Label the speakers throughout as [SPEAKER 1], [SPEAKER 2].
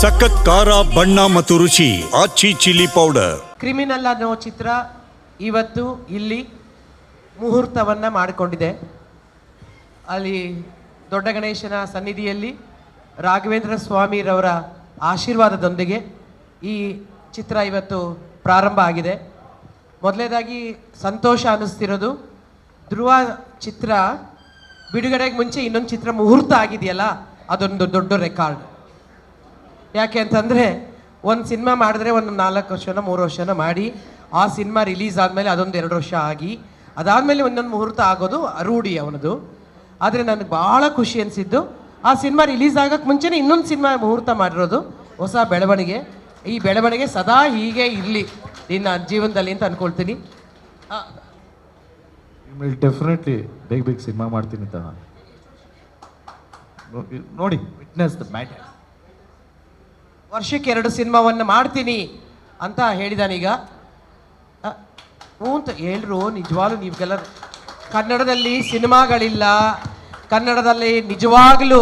[SPEAKER 1] ಸಖತ್ ಖಾರ, ಬಣ್ಣ ಮತ್ತು ರುಚಿ, ಆಚಿ ಚಿಲ್ಲಿ ಪೌಡರ್.
[SPEAKER 2] ಕ್ರಿಮಿನಲ್ ಅನ್ನೋ ಚಿತ್ರ ಇವತ್ತು ಇಲ್ಲಿ ಮುಹೂರ್ತವನ್ನು ಮಾಡಿಕೊಂಡಿದೆ. ಅಲ್ಲಿ ದೊಡ್ಡ ಗಣೇಶನ ಸನ್ನಿಧಿಯಲ್ಲಿ ರಾಘವೇಂದ್ರ ಸ್ವಾಮಿರವರ ಆಶೀರ್ವಾದದೊಂದಿಗೆ ಈ ಚಿತ್ರ ಇವತ್ತು ಪ್ರಾರಂಭ ಆಗಿದೆ. ಮೊದಲನೇದಾಗಿ ಸಂತೋಷ ಅನ್ನಿಸ್ತಿರೋದು, ಧ್ರುವ ಚಿತ್ರ ಬಿಡುಗಡೆಗೆ ಮುಂಚೆ ಇನ್ನೊಂದು ಚಿತ್ರ ಮುಹೂರ್ತ ಆಗಿದೆಯಲ್ಲ, ಅದೊಂದು ದೊಡ್ಡ ರೆಕಾರ್ಡ್ ಯಾಕೆ ಅಂತಂದರೆ ಒಂದು ಸಿನಿಮಾ ಮಾಡಿದ್ರೆ ಒಂದು ನಾಲ್ಕು ವರ್ಷನ, ಮೂರು ವರ್ಷನ ಮಾಡಿ ಆ ಸಿನಿಮಾ ರಿಲೀಸ್ ಆದಮೇಲೆ ಅದೊಂದು ಎರಡು ವರ್ಷ ಆಗಿ, ಅದಾದಮೇಲೆ ಒಂದೊಂದು ಮುಹೂರ್ತ ಆಗೋದು ರೂಢಿ ಅವನದು. ಆದರೆ ನನಗೆ ಭಾಳ ಖುಷಿ ಅನಿಸಿದ್ದು, ಆ ಸಿನಿಮಾ ರಿಲೀಸ್ ಆಗೋಕ್ಕೆ ಮುಂಚೆನೇ ಇನ್ನೊಂದು ಸಿನಿಮಾ ಮುಹೂರ್ತ ಮಾಡಿರೋದು ಹೊಸ ಬೆಳವಣಿಗೆ. ಈ ಬೆಳವಣಿಗೆ ಸದಾ ಹೀಗೆ ಇರಲಿ. ನಿನ್ನ ಜೀವನದಲ್ಲಿ ಅಂತ ಅಂದ್ಕೊಳ್ತೀನಿ
[SPEAKER 3] ಡೆಫಿನೆಟ್ಲಿ ಬೇಗ ಬೇಗ ಸಿನಿಮಾ ಮಾಡ್ತೀನಿ ಅಂತ ನೋಡಿ ವಿಟ್ನೆಸ್ ದ ಮ್ಯಾಟರ್
[SPEAKER 2] ವರ್ಷಕ್ಕೆ ಎರಡು ಸಿನಿಮಾವನ್ನು ಮಾಡ್ತೀನಿ ಅಂತ ಹೇಳಿದಾನೀಗ. ಹ್ಞೂ ಅಂತ ಹೇಳ್ರು, ನಿಜವಾಗ್ಲೂ ನೀವೆಲ್ಲ ಕನ್ನಡದಲ್ಲಿ ಸಿನಿಮಾಗಳಿಲ್ಲ. ಕನ್ನಡದಲ್ಲಿ ನಿಜವಾಗಲೂ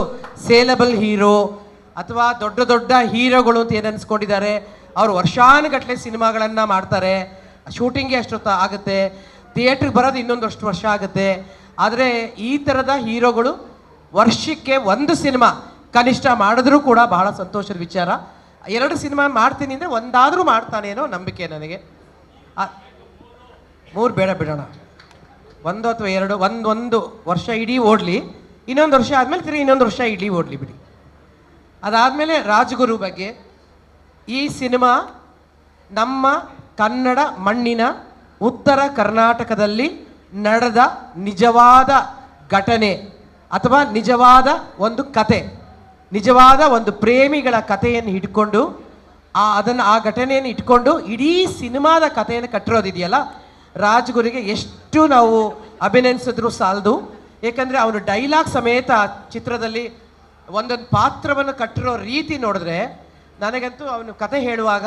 [SPEAKER 2] ಸೇಲಬಲ್ ಹೀರೋ ಅಥವಾ ದೊಡ್ಡ ದೊಡ್ಡ ಹೀರೋಗಳು ಅಂತ ಏನು ಅನ್ಸ್ಕೊಂಡಿದ್ದಾರೆ, ಅವರು ವರ್ಷಾನುಗಟ್ಟಲೆ ಸಿನಿಮಾಗಳನ್ನು ಮಾಡ್ತಾರೆ. ಶೂಟಿಂಗ್ಗೆ ಅಷ್ಟೊತ್ತು ಆಗುತ್ತೆ, ಥಿಯೇಟ್ರಿಗೆ ಬರೋದು ಇನ್ನೊಂದಷ್ಟು ವರ್ಷ ಆಗುತ್ತೆ. ಆದರೆ ಈ ಥರದ ಹೀರೋಗಳು ವರ್ಷಕ್ಕೆ ಒಂದು ಸಿನಿಮಾ ಕನಿಷ್ಠ ಮಾಡಿದ್ರೂ ಕೂಡ ಬಹಳ ಸಂತೋಷದ ವಿಚಾರ. ಎರಡು ಸಿನಿಮಾ ಮಾಡ್ತೀನಿ ಅಂದರೆ ಒಂದಾದರೂ ಮಾಡ್ತಾನೇನೋ ನಂಬಿಕೆ ನನಗೆ. ಮೂರು ಬೇಡ ಬಿಡೋಣ. ಒಂದು ಅಥವಾ ಎರಡು ಒಂದೊಂದು ಒಂದು ವರ್ಷ ಇಡೀ ಓಡಲಿ, ಇನ್ನೊಂದು ವರ್ಷ ಆದಮೇಲೆ ತಿರುಗಿ ಇನ್ನೊಂದು ವರ್ಷ ಇಡೀ ಓಡಲಿ ಬಿಡಿ. ಅದಾದಮೇಲೆ ರಾಜಗುರು ಬಗ್ಗೆ ಈ ಸಿನಿಮಾ ನಮ್ಮ ಕನ್ನಡ ಮಣ್ಣಿನ ಉತ್ತರ ಕರ್ನಾಟಕದಲ್ಲಿ ನಡೆದ ನಿಜವಾದ ಘಟನೆ ಅಥವಾ ನಿಜವಾದ ಒಂದು ಕತೆ. ನಿಜವಾದ ಒಂದು ಪ್ರೇಮಿಗಳ ಕಥೆಯನ್ನು ಹಿಡ್ಕೊಂಡು, ಆ ಅದನ್ನು, ಆ ಘಟನೆಯನ್ನು ಇಟ್ಕೊಂಡು ಇಡೀ ಸಿನಿಮಾದ ಕಥೆಯನ್ನು ಕಟ್ಟಿರೋದಿದೆಯಲ್ಲ? ರಾಜ್ಗುರಿಗೆ ಎಷ್ಟು ನಾವು ಅಭಿನಯಿಸಿದ್ರು ಸಾಲದು. ಏಕೆಂದರೆ ಅವನು ಡೈಲಾಗ್ ಸಮೇತ ಚಿತ್ರದಲ್ಲಿ ಒಂದೊಂದು ಪಾತ್ರವನ್ನು ಕಟ್ಟಿರೋ ರೀತಿ ನೋಡಿದ್ರೆ, ನನಗಂತೂ ಅವನು ಕತೆ ಹೇಳುವಾಗ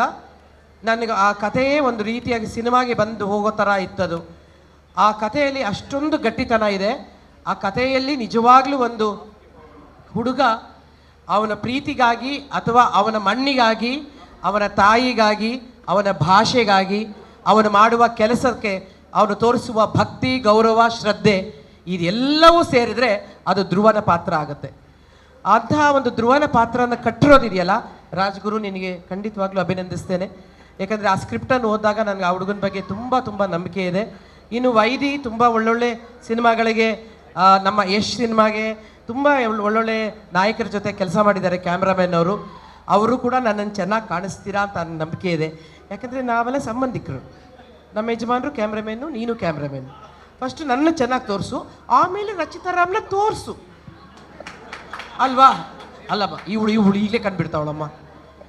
[SPEAKER 2] ನನಗೆ ಆ ಕಥೆಯೇ ಒಂದು ರೀತಿಯಾಗಿ ಸಿನಿಮಾಗೆ ಬಂದು ಹೋಗೋ ಥರ ಇತ್ತದು. ಆ ಕಥೆಯಲ್ಲಿ ಅಷ್ಟೊಂದು ಗಟ್ಟಿತನ ಇದೆ. ಆ ಕಥೆಯಲ್ಲಿ ನಿಜವಾಗ್ಲೂ ಒಂದು ಹುಡುಗ ಅವನ ಪ್ರೀತಿಗಾಗಿ ಅಥವಾ ಅವನ ಮಣ್ಣಿಗಾಗಿ, ಅವನ ತಾಯಿಗಾಗಿ, ಅವನ ಭಾಷೆಗಾಗಿ, ಅವನು ಮಾಡುವ ಕೆಲಸಕ್ಕೆ ಅವನು ತೋರಿಸುವ ಭಕ್ತಿ, ಗೌರವ, ಶ್ರದ್ಧೆ, ಇದೆಲ್ಲವೂ ಸೇರಿದರೆ ಅದು ಧ್ರುವನ ಪಾತ್ರ ಆಗುತ್ತೆ. ಅಂತಹ ಒಂದು ಧ್ರುವನ ಪಾತ್ರನ ಕಟ್ಟಿರೋದಿದೆಯಲ್ಲ? ರಾಜ್ಗುರು ನಿನಗೆ ಖಂಡಿತವಾಗ್ಲೂ ಅಭಿನಂದಿಸ್ತೇನೆ. ಯಾಕಂದರೆ ಆ ಸ್ಕ್ರಿಪ್ಟನ್ನು ಓದಿದಾಗ ನನಗೆ ಆ ಹುಡುಗನ ಬಗ್ಗೆ ತುಂಬ ತುಂಬ ನಂಬಿಕೆ ಇದೆ. ಇನ್ನು ವೈದಿ ತುಂಬ ಒಳ್ಳೊಳ್ಳೆ ಸಿನಿಮಾಗಳಿಗೆ ನಮ್ಮ ಯಶ್ ಸಿನಿಮಾಗೆ ತುಂಬ ಒಳ್ಳೊಳ್ಳೆ ನಾಯಕರ ಜೊತೆ ಕೆಲಸ ಮಾಡಿದ್ದಾರೆ ಕ್ಯಾಮ್ರಾಮನ್ ಅವರು. ಅವರು ಕೂಡ ನನ್ನನ್ನು ಚೆನ್ನಾಗಿ ಕಾಣಿಸ್ತೀರಾ ಅಂತ ನನ್ನ ನಂಬಿಕೆ ಇದೆ. ಯಾಕಂದರೆ ನಾವೆಲ್ಲ ಸಂಬಂಧಿಕರು. ನಮ್ಮ ಯಜಮಾನರು ಕ್ಯಾಮ್ರಾಮನ್ನು, ನೀನು ಕ್ಯಾಮ್ರಾಮ್ಯಾನು ಫಸ್ಟ್ ನನ್ನ ಚೆನ್ನಾಗಿ ತೋರಿಸು, ಆಮೇಲೆ ರಚಿತಾ ರಾಮ್ನ ತೋರಿಸು. ಅಲ್ವಾ? ಅಲ್ಲಮ್ಮ ಇವಳು ಇವಳು ಈಗಲೇ ಕಂಡುಬಿಡ್ತಾವಳಮ್ಮ.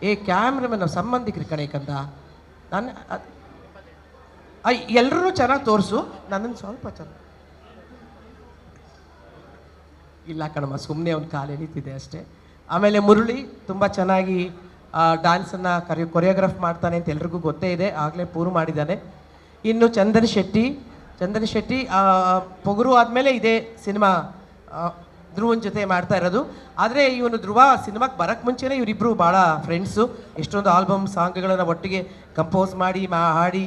[SPEAKER 2] ಏ, ಕ್ಯಾಮ್ರಾಮನ್ ನಾವು ಸಂಬಂಧಿಕರು ಕಣೆ ಕಂದ. ನಾನು ಎಲ್ಲರೂ ಚೆನ್ನಾಗಿ ತೋರಿಸು. ನನ್ನನ್ನು ಸ್ವಲ್ಪ ಚೆನ್ನಾಗಿ ಇಲ್ಲ ಕಣಮ್ಮ ಸುಮ್ಮನೆ ಒಂದು ಕಾಲು ಎಳೀತಿದೆ ಅಷ್ಟೇ. ಆಮೇಲೆ ಮುರುಳಿ ತುಂಬ ಚೆನ್ನಾಗಿ ಡ್ಯಾನ್ಸನ್ನು ಕರಿ ಕೊರಿಯೋಗ್ರಾಫ್ ಮಾಡ್ತಾನೆ ಅಂತ ಎಲ್ರಿಗೂ ಗೊತ್ತೇ ಇದೆ, ಆಗಲೇ ಪೂರು ಮಾಡಿದ್ದಾನೆ. ಇನ್ನು ಚಂದನ್ ಶೆಟ್ಟಿ ಚಂದನ್ ಶೆಟ್ಟಿ ಪೊಗರು ಆದಮೇಲೆ ಇದೇ ಸಿನಿಮಾ ಧ್ರುವನ್ ಜೊತೆ ಮಾಡ್ತಾ ಇರೋದು. ಆದರೆ ಇವನು ಧ್ರುವ ಸಿನಿಮಾಕ್ಕೆ ಬರೋಕ್ಕೆ ಮುಂಚೆನೇ ಇವರಿಬ್ಬರು ಭಾಳ ಫ್ರೆಂಡ್ಸು ಎಷ್ಟೊಂದು ಆಲ್ಬಮ್ ಸಾಂಗ್ಗಳನ್ನು ಒಟ್ಟಿಗೆ ಕಂಪೋಸ್ ಮಾಡಿ, ಮಾ, ಹಾಡಿ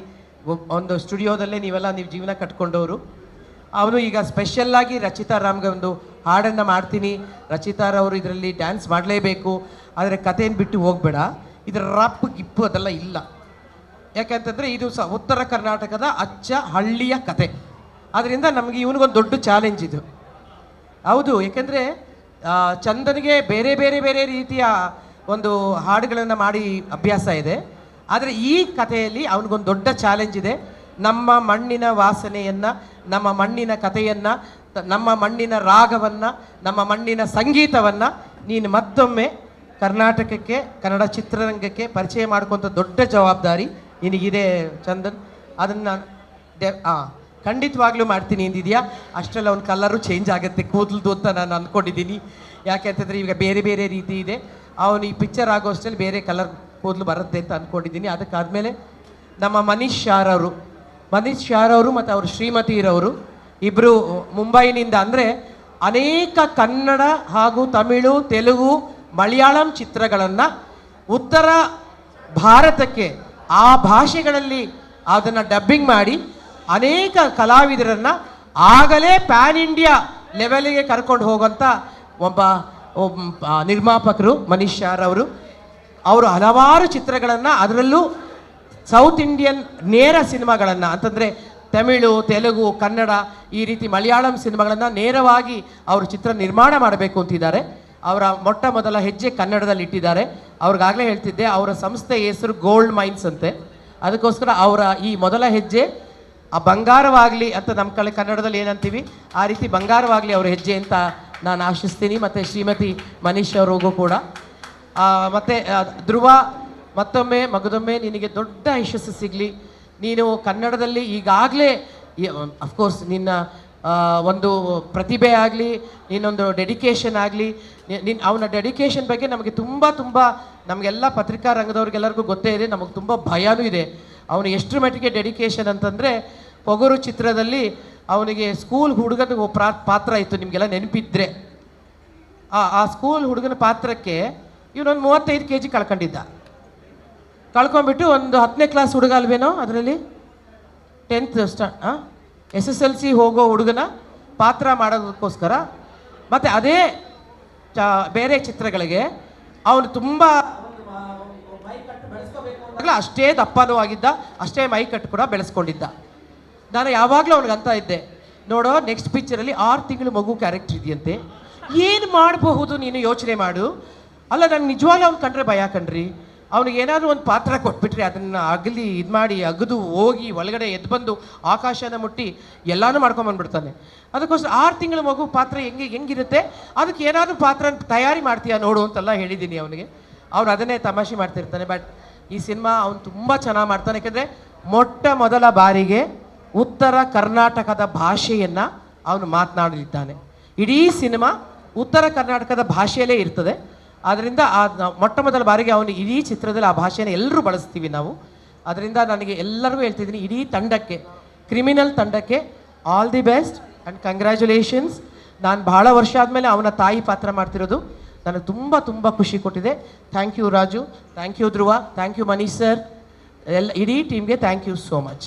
[SPEAKER 2] ಒಂದು ಸ್ಟುಡಿಯೋದಲ್ಲೇ ನೀವೆಲ್ಲ ನೀವು ಜೀವನ ಕಟ್ಕೊಂಡವರು. ಅವನು ಈಗ ಸ್ಪೆಷಲ್ಲಾಗಿ ರಚಿತಾ ರಾಮ್ಗೆ ಒಂದು ಹಾಡನ್ನು ಮಾಡ್ತೀನಿ. ರಚಿತಾರವರು ಇದರಲ್ಲಿ ಡ್ಯಾನ್ಸ್ ಮಾಡಲೇಬೇಕು. ಆದರೆ ಕಥೆಯನ್ನು ಬಿಟ್ಟು ಹೋಗಬೇಡ. ಇದರ ರಪ್ಪು ಗಿಪ್ಪು ಅದೆಲ್ಲ ಇಲ್ಲ. ಯಾಕಂತಂದರೆ ಇದು ಸ ಉತ್ತರ ಕರ್ನಾಟಕದ ಅಚ್ಚ ಹಳ್ಳಿಯ ಕತೆ. ಅದರಿಂದ ನಮಗೆ ಇವನಿಗೊಂದು ದೊಡ್ಡ ಚಾಲೆಂಜ್ ಇದು. ಹೌದು, ಯಾಕೆಂದರೆ ಚಂದನಿಗೆ ಬೇರೆ ಬೇರೆ ಬೇರೆ ರೀತಿಯ ಒಂದು ಹಾಡುಗಳನ್ನು ಮಾಡಿ ಅಭ್ಯಾಸ ಇದೆ. ಆದರೆ ಈ ಕಥೆಯಲ್ಲಿ ಅವನಿಗೊಂದು ದೊಡ್ಡ ಚಾಲೆಂಜ್ ಇದೆ. ನಮ್ಮ ಮಣ್ಣಿನ ವಾಸನೆಯನ್ನು, ನಮ್ಮ ಮಣ್ಣಿನ ಕಥೆಯನ್ನು ನಮ್ಮ ಮಣ್ಣಿನ ರಾಗವನ್ನು, ನಮ್ಮ ಮಣ್ಣಿನ ಸಂಗೀತವನ್ನು ನೀನು ಮತ್ತೊಮ್ಮೆ ಕರ್ನಾಟಕಕ್ಕೆ, ಕನ್ನಡ ಚಿತ್ರರಂಗಕ್ಕೆ ಪರಿಚಯ ಮಾಡ್ಕೊಂಥ ದೊಡ್ಡ ಜವಾಬ್ದಾರಿ ನಿನಗಿದೆ ಚಂದನ್. ಅದನ್ನು ಡೆ ಹಾಂ ಖಂಡಿತವಾಗ್ಲೂ ಮಾಡ್ತೀನಿ ಅಂದಿದ್ಯಾ? ಅಷ್ಟರಲ್ಲಿ ಅವ್ನ ಕಲರು ಚೇಂಜ್ ಆಗುತ್ತೆ, ಕೂದಲ್ದು ಅಂತ ನಾನು ಅಂದ್ಕೊಂಡಿದ್ದೀನಿ ಯಾಕೆ ಅಂತಂದರೆ ಈಗ ಬೇರೆ ಬೇರೆ ರೀತಿ ಇದೆ. ಅವನು ಈ ಪಿಕ್ಚರ್ ಆಗೋ ಅಷ್ಟರಲ್ಲಿ ಬೇರೆ ಕಲರ್ ಕೂದಲು ಬರುತ್ತೆ ಅಂತ ಅಂದ್ಕೊಂಡಿದ್ದೀನಿ ಅದಕ್ಕಾದಮೇಲೆ ನಮ್ಮ ಮನೀಶ್ ಶಾರವರು ಮನೀಶ್ ಶಾರ್ ಅವರು ಮತ್ತು ಅವರು ಶ್ರೀಮತಿರವರು ಇಬ್ಬರು ಮುಂಬೈನಿಂದ ಅಂದರೆ ಅನೇಕ ಕನ್ನಡ ಹಾಗೂ ತಮಿಳು, ತೆಲುಗು, ಮಲಯಾಳಂ ಚಿತ್ರಗಳನ್ನು ಉತ್ತರ ಭಾರತಕ್ಕೆ ಆ ಭಾಷೆಗಳಲ್ಲಿ ಅದನ್ನು ಡಬ್ಬಿಂಗ್ ಮಾಡಿ ಅನೇಕ ಕಲಾವಿದರನ್ನು ಆಗಲೇ ಪ್ಯಾನ್ ಇಂಡಿಯಾ ಲೆವೆಲ್ಗೆ ಕರ್ಕೊಂಡು ಹೋಗುವಂಥ ಒಬ್ಬ ನಿರ್ಮಾಪಕರು ಮನೀಶ್ ಅವರು ಅವರು ಹಲವಾರು ಚಿತ್ರಗಳನ್ನು ಅದರಲ್ಲೂ ಸೌತ್ ಇಂಡಿಯನ್ ನೇರ ಸಿನಿಮಾಗಳನ್ನು, ಅಂತಂದರೆ ತಮಿಳು, ತೆಲುಗು, ಕನ್ನಡ, ಈ ರೀತಿ ಮಲಯಾಳಂ ಸಿನಿಮಾಗಳನ್ನು ನೇರವಾಗಿ ಅವರು ಚಿತ್ರ ನಿರ್ಮಾಣ ಮಾಡಬೇಕು ಅಂತಿದ್ದಾರೆ. ಅವರ ಮೊಟ್ಟ ಮೊದಲ ಹೆಜ್ಜೆ ಕನ್ನಡದಲ್ಲಿ ಇಟ್ಟಿದ್ದಾರೆ. ಅವ್ರಿಗಾಗಲೇ ಹೇಳ್ತಿದ್ದೆ, ಅವರ ಸಂಸ್ಥೆ ಹೆಸರು ಗೋಲ್ಡ್ ಮೈನ್ಸ್ ಅಂತೆ. ಅದಕ್ಕೋಸ್ಕರ ಅವರ ಈ ಮೊದಲ ಹೆಜ್ಜೆ, ಆ ಬಂಗಾರವಾಗಲಿ, ಅಂತ ನಮ್ಮ ಕಡೆ ಕನ್ನಡದಲ್ಲಿ ಏನಂತೀವಿ, ಆ ರೀತಿ ಬಂಗಾರವಾಗಲಿ ಅವರ ಹೆಜ್ಜೆ ಅಂತ ನಾನು ಆಶಿಸ್ತೀನಿ. ಮತ್ತು ಶ್ರೀಮತಿ ಮನೀಶ್ ಅವ್ರಿಗೂ ಕೂಡ. ಮತ್ತು ಮತ್ತೆ ಧ್ರುವ ಮತ್ತೊಮ್ಮೆ ಮಗದೊಮ್ಮೆ ನಿನಗೆ ದೊಡ್ಡ ಯಶಸ್ಸು ಸಿಗಲಿ. ನೀನು ಕನ್ನಡದಲ್ಲಿ ಈಗಾಗಲೇ ಅಫ್ಕೋರ್ಸ್ ನಿನ್ನ ಒಂದು ಪ್ರತಿಭೆ ಆಗಲಿ, ನಿನ್ನೊಂದು ಡೆಡಿಕೇಶನ್ ಆಗಲಿ ನಿನ್ನ ಅವನ ಡೆಡಿಕೇಶನ್ ಬಗ್ಗೆ ನಮಗೆ ತುಂಬ ತುಂಬ, ನಮಗೆಲ್ಲ ಪತ್ರಿಕಾ ರಂಗದವ್ರಿಗೆಲ್ಲರಿಗೂ ಗೊತ್ತೇ ಇದೆ, ನಮಗೆ ತುಂಬ ಭಯನೂ ಇದೆ. ಅವನು ಎಷ್ಟರ ಮಟ್ಟಿಗೆ ಡೆಡಿಕೇಶನ್ ಅಂತಂದರೆ, ಪೊಗರು ಚಿತ್ರದಲ್ಲಿ ಅವನಿಗೆ ಸ್ಕೂಲ್ ಹುಡುಗನ ಪ್ರಾ ಪಾತ್ರ ಇತ್ತು, ನಿಮಗೆಲ್ಲ ನೆನಪಿದ್ರೆ. ಆ ಆ ಸ್ಕೂಲ್ ಹುಡುಗನ ಪಾತ್ರಕ್ಕೆ ಇವನೊಂದು ಮೂವತ್ತೈದು ಕೆ ಜಿ ಕಳ್ಕೊಂಡಿದ್ದ. ಕಳ್ಕೊಂಡ್ಬಿಟ್ಟು ಒಂದು ಹತ್ತನೇ ಕ್ಲಾಸ್ ಹುಡುಗ ಅಲ್ವೇನೋ ಅದರಲ್ಲಿ? ಟೆಂತ್ ಸ್ಟಾ ಎಸ್ ಎಸ್ ಎಲ್ ಸಿ ಹೋಗೋ ಹುಡುಗನ ಪಾತ್ರ ಮಾಡೋದಕ್ಕೋಸ್ಕರ. ಮತ್ತು ಅದೇ, ಚ, ಬೇರೆ ಚಿತ್ರಗಳಿಗೆ ಅವನು ತುಂಬ ಅಷ್ಟೇ ದಪ್ಪನೂ ಆಗಿದ್ದ, ಅಷ್ಟೇ ಮೈ ಕಟ್ಟು ಕೂಡ ಬೆಳೆಸ್ಕೊಂಡಿದ್ದ. ನಾನು ಯಾವಾಗಲೂ ಅವ್ನಿಗೆ ಅಂತ ಇದ್ದೆ, ನೋಡೋ ನೆಕ್ಸ್ಟ್ ಪಿಕ್ಚರಲ್ಲಿ ಆರು ತಿಂಗಳು ಮಗು ಕ್ಯಾರೆಕ್ಟರ್ ಇದೆಯಂತೆ. ಏನು ಮಾಡಬಹುದು ನೀನು ಯೋಚನೆ ಮಾಡು? ಅಲ್ಲ ನಂಗೆ ನಿಜವಾಗ್ಲೂ ಅವ್ನು ಕಂಡ್ರೆ ಭಯ ಕಣ್ರಿ. ಅವ್ನಿಗೆ ಏನಾದರೂ ಒಂದು ಪಾತ್ರ ಕೊಟ್ಬಿಟ್ರೆ ಅದನ್ನು ಅಗಲಿ ಇದು ಮಾಡಿ ಅಗದು ಹೋಗಿ ಒಳಗಡೆ ಎದ್ದು ಬಂದು ಆಕಾಶನ ಮುಟ್ಟಿ ಎಲ್ಲಾನು ಮಾಡ್ಕೊಂಬಂದ್ಬಿಡ್ತಾನೆ ಅದಕ್ಕೋಸ್ಕರ ಆರು ತಿಂಗಳ ಮಗು ಪಾತ್ರ ಹೆಂಗೆ ಹೆಂಗಿರುತ್ತೆ? ಅದಕ್ಕೆ ಏನಾದರೂ ಪಾತ್ರ ತಯಾರಿ ಮಾಡ್ತೀಯಾ ನೋಡು ಅಂತೆಲ್ಲ ಹೇಳಿದ್ದೀನಿ ಅವನಿಗೆ. ಅವ್ನು ಅದನ್ನೇ ತಮಾಷೆ ಮಾಡ್ತಿರ್ತಾನೆ, ಬಟ್ ಈ ಸಿನಿಮಾ ಅವ್ನು ತುಂಬ ಚೆನ್ನಾಗಿ ಮಾಡ್ತಾನೆ. ಯಾಕೆಂದರೆ ಮೊಟ್ಟ ಮೊದಲ ಬಾರಿಗೆ ಉತ್ತರ ಕರ್ನಾಟಕದ ಭಾಷೆಯನ್ನು ಅವನು ಮಾತನಾಡಲಿದ್ದಾನೆ. ಇಡೀ ಸಿನಿಮಾ ಉತ್ತರ ಕರ್ನಾಟಕದ ಭಾಷೆಯಲ್ಲೇ ಇರ್ತದೆ. ಆದ್ದರಿಂದ ಆ ಮೊಟ್ಟ ಮೊದಲ ಬಾರಿಗೆ ಅವನು ಇಡೀ ಚಿತ್ರದಲ್ಲಿ ಆ ಭಾಷೆನ ಎಲ್ಲರೂ ಬಳಸ್ತೀವಿ ನಾವು. ಅದರಿಂದ ನನಗೆ ಎಲ್ಲರಿಗೂ ಹೇಳ್ತಿದ್ದೀನಿ, ಇಡೀ ತಂಡಕ್ಕೆ ಕ್ರಿಮಿನಲ್ ತಂಡಕ್ಕೆ all the best and congratulations ನಾನು ಭಾಳ ವರ್ಷ ಆದಮೇಲೆ ಅವನ ತಾಯಿ ಪಾತ್ರ ಮಾಡ್ತಿರೋದು. ನನಗೆ ತುಂಬ ತುಂಬ ಖುಷಿ ಕೊಟ್ಟಿದೆ. Thank you Raju. Thank you Dhruva. Thank you Manish sir. ಎಲ್ಲ, ಇಡೀ ಟೀಮ್ಗೆ ಥ್ಯಾಂಕ್ ಯು ಸೋ ಮಚ್